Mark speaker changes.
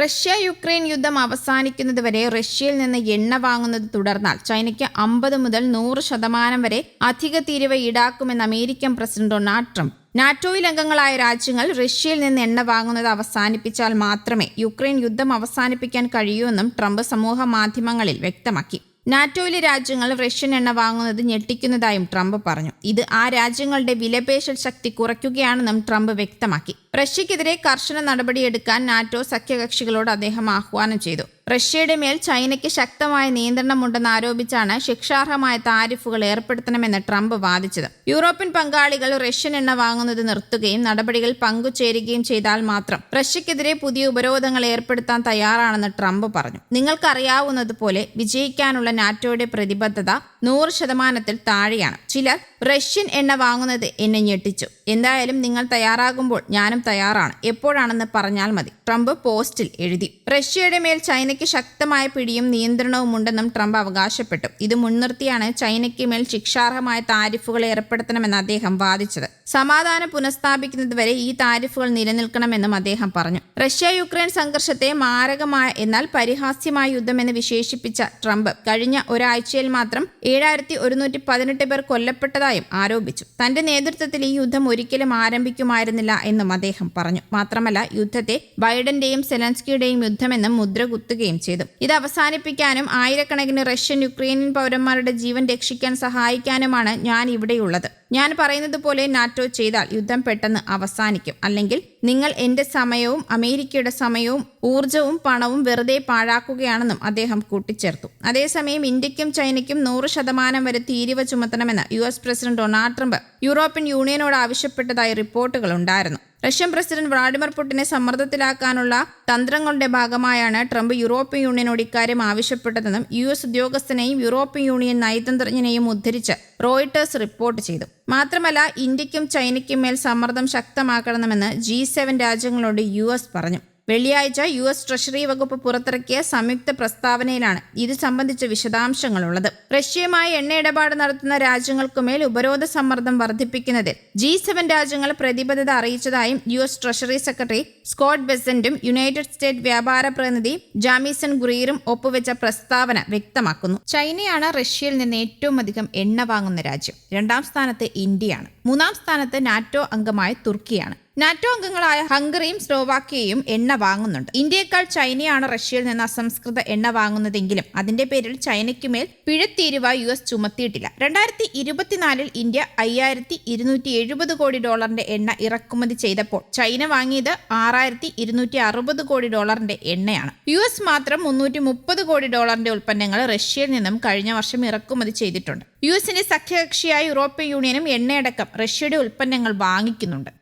Speaker 1: Russia Ukraine യുദ്ധം അവസാനിക്കുന്നത് വരെ റഷ്യയിൽ നിന്ന് എണ്ണ വാങ്ങുന്നത് തുടർന്നാൽ ചൈനയ്ക്ക് അമ്പത് മുതൽ നൂറ് ശതമാനം വരെ അധിക തീരുവ ഈടാക്കുമെന്ന് അമേരിക്കൻ പ്രസിഡന്റ് ഡൊണാൾഡ് ട്രംപ്. നാറ്റോയിൽ അംഗങ്ങളായ രാജ്യങ്ങൾ റഷ്യയിൽ നിന്ന് എണ്ണ വാങ്ങുന്നത് അവസാനിപ്പിച്ചാൽ മാത്രമേ യുക്രൈൻ യുദ്ധം അവസാനിപ്പിക്കാൻ കഴിയൂ എന്നും ട്രംപ് സമൂഹ മാധ്യമങ്ങളിൽ വ്യക്തമാക്കി. നാറ്റോയിലെ രാജ്യങ്ങൾ റഷ്യൻ എണ്ണ വാങ്ങുന്നത് ഞെട്ടിക്കുന്നതായും ട്രംപ് പറഞ്ഞു. ഇത് ആ രാജ്യങ്ങളുടെ വിലപേശൽ ശക്തി കുറയ്ക്കുകയാണെന്നും ട്രംപ് വ്യക്തമാക്കി. റഷ്യക്കെതിരെ കർശന നടപടിയെടുക്കാൻ നാറ്റോ സഖ്യകക്ഷികളോട് അദ്ദേഹം ആഹ്വാനം ചെയ്തു. റഷ്യയുടെ മേൽ ചൈനയ്ക്ക് ശക്തമായ നിയന്ത്രണമുണ്ടെന്ന് ആരോപിച്ചാണ് ശിക്ഷാർഹമായ താരിഫുകൾ ഏർപ്പെടുത്തണമെന്ന് ട്രംപ് വാദിച്ചത്. യൂറോപ്യൻ പങ്കാളികൾ റഷ്യൻ എണ്ണ വാങ്ങുന്നത് നിർത്തുകയും നടപടികൾ പങ്കുചേരുകയും ചെയ്താൽ മാത്രം റഷ്യക്കെതിരെ പുതിയ ഉപരോധങ്ങൾ ഏർപ്പെടുത്താൻ തയ്യാറാണെന്ന് ട്രംപ് പറഞ്ഞു. നിങ്ങൾക്കറിയാവുന്നതുപോലെ വിജയിക്കാനുള്ള നാറ്റോയുടെ പ്രതിബദ്ധത നൂറ് ശതമാനത്തിൽ താഴെയാണ്. ചിലർ റഷ്യൻ എണ്ണ വാങ്ങുന്നത് എന്നെ ഞെട്ടിച്ചു. എന്തായാലും നിങ്ങൾ തയ്യാറാകുമ്പോൾ ഞാനും തയ്യാറാണ്. എപ്പോഴാണെന്ന് പറഞ്ഞാൽ മതി. ട്രംപ് പോസ്റ്റിൽ എഴുതി. റഷ്യയുടെ മേൽ ചൈനയ്ക്ക് ശക്തമായ പിടിയും നിയന്ത്രണവും ഉണ്ടെന്നും ട്രംപ് അവകാശപ്പെട്ടു. ഇത് മുൻനിർത്തിയാണ് ചൈനയ്ക്ക് മേൽ ശിക്ഷാർഹമായ താരിഫുകൾ ഏർപ്പെടുത്തണമെന്ന് അദ്ദേഹം വാദിച്ചത്. സമാധാനം പുനഃസ്ഥാപിക്കുന്നതുവരെ ഈ താരിഫുകൾ നിലനിൽക്കണമെന്നും അദ്ദേഹം പറഞ്ഞു. റഷ്യ യുക്രൈൻ സംഘർഷത്തെ മാരകമായ എന്നാൽ പരിഹാസ്യമായ യുദ്ധമെന്ന് വിശേഷിപ്പിച്ച ട്രംപ് കഴിഞ്ഞ ഒരാഴ്ചയിൽ മാത്രം ഏഴായിരത്തി ഒരുന്നൂറ്റി പതിനെട്ട് പേർ കൊല്ലപ്പെട്ടതായും ആരോപിച്ചു. തന്റെ നേതൃത്വത്തിൽ ഈ യുദ്ധം ഒരിക്കലും ആരംഭിക്കുമായിരുന്നില്ല എന്നും അദ്ദേഹം പറഞ്ഞു. മാത്രമല്ല യുദ്ധത്തെ ബൈഡന്റെയും സെലൻസ്കിയുടെയും യുദ്ധമെന്നും മുദ്ര കുത്തുകയും ചെയ്തു. ഇത് അവസാനിപ്പിക്കാനും ആയിരക്കണക്കിന് റഷ്യൻ യുക്രൈനിയൻ പൗരന്മാരുടെ ജീവൻ രക്ഷിക്കാൻ സഹായിക്കാനുമാണ് ഞാൻ ഇവിടെയുള്ളത് ഞാൻ പറയുന്നത് പോലെ നാറ്റോ ചെയ്താൽ യുദ്ധം പെട്ടെന്ന് അവസാനിക്കും. അല്ലെങ്കിൽ നിങ്ങൾ എന്റെ സമയവും അമേരിക്കയുടെ സമയവും ഊർജവും പണവും വെറുതെ പാഴാക്കുകയാണെന്നും അദ്ദേഹം കൂട്ടിച്ചേർത്തു. അതേസമയം ഇന്ത്യക്കും ചൈനയ്ക്കും നൂറ് ശതമാനം വരെ തീരുവ ചുമത്തണമെന്ന് U S president Donald Trump European യൂണിയനോട് ആവശ്യപ്പെട്ടതായി റിപ്പോർട്ടുകൾ ഉണ്ടായിരുന്നു. റഷ്യൻ പ്രസിഡന്റ് വ്ളാഡിമിർ പുടിനെ സമ്മർദ്ദത്തിലാക്കാനുള്ള തന്ത്രങ്ങളുടെ ഭാഗമായാണ് ട്രംപ് യൂറോപ്യൻ യൂണിയനോട് ഇക്കാര്യം ആവശ്യപ്പെട്ടതെന്നും യു എസ് ഉദ്യോഗസ്ഥനെയും യൂറോപ്യൻ യൂണിയൻ നയതന്ത്രജ്ഞനെയും ഉദ്ധരിച്ച് റോയിട്ടേഴ്സ് റിപ്പോർട്ട് ചെയ്തു. മാത്രമല്ല ഇന്ത്യക്കും ചൈനയ്ക്കും മേൽ സമ്മർദ്ദം ശക്തമാക്കണമെന്ന് ജി രാജ്യങ്ങളോട് യു പറഞ്ഞു. വെള്ളിയാഴ്ച യു എസ് ട്രഷറി വകുപ്പ് പുറത്തിറക്കിയ സംയുക്ത പ്രസ്താവനയിലാണ് ഇത് സംബന്ധിച്ച വിശദാംശങ്ങളുള്ളത്. റഷ്യയുമായി എണ്ണ ഇടപാട് നടത്തുന്ന രാജ്യങ്ങൾക്കുമേൽ ഉപരോധ സമ്മർദ്ദം വർദ്ധിപ്പിക്കുന്നതിൽ ജി സെവൻ രാജ്യങ്ങൾ പ്രതിബദ്ധത അറിയിച്ചതായും U S treasury secretary Scott ബെസന്റും united state വ്യാപാര പ്രതിനിധി ജാമീസൺ ഗുറീറും ഒപ്പുവെച്ച പ്രസ്താവന വ്യക്തമാക്കുന്നു. ചൈനയാണ് റഷ്യയിൽ നിന്ന് ഏറ്റവും അധികം എണ്ണ വാങ്ങുന്ന രാജ്യം. രണ്ടാം സ്ഥാനത്ത് ഇന്ത്യയാണ്. മൂന്നാം സ്ഥാനത്ത് നാറ്റോ അംഗമായ തുർക്കിയാണ്. നാറ്റോ അംഗങ്ങളായ ഹംഗറിയും സ്ലോവാക്യയും എണ്ണ വാങ്ങുന്നുണ്ട്. ഇന്ത്യയേക്കാൾ ചൈനയാണ് റഷ്യയിൽ നിന്ന് അസംസ്കൃത എണ്ണ വാങ്ങുന്നതെങ്കിലും അതിന്റെ പേരിൽ ചൈനയ്ക്ക് മേൽ പിഴത്തീരുവ യു എസ് ചുമത്തിയിട്ടില്ല. രണ്ടായിരത്തി ഇരുപത്തിനാലിൽ ഇന്ത്യ അയ്യായിരത്തി ഇരുന്നൂറ്റി എഴുപത് കോടി ഡോളറിന്റെ എണ്ണ ഇറക്കുമതി ചെയ്തപ്പോൾ ചൈന വാങ്ങിയത് ആറായിരത്തി ഇരുന്നൂറ്റി അറുപത് കോടി ഡോളറിന്റെ എണ്ണയാണ്. യു എസ് മാത്രം മുന്നൂറ്റി മുപ്പത് കോടി ഡോളറിന്റെ ഉൽപ്പന്നങ്ങൾ റഷ്യയിൽ നിന്നും കഴിഞ്ഞ വർഷം ഇറക്കുമതി ചെയ്തിട്ടുണ്ട്. യു എസിന്റെ സഖ്യകക്ഷിയായ യൂറോപ്യൻ യൂണിയനും എണ്ണയടക്കം റഷ്യയുടെ ഉൽപ്പന്നങ്ങൾ വാങ്ങിക്കുന്നുണ്ട്.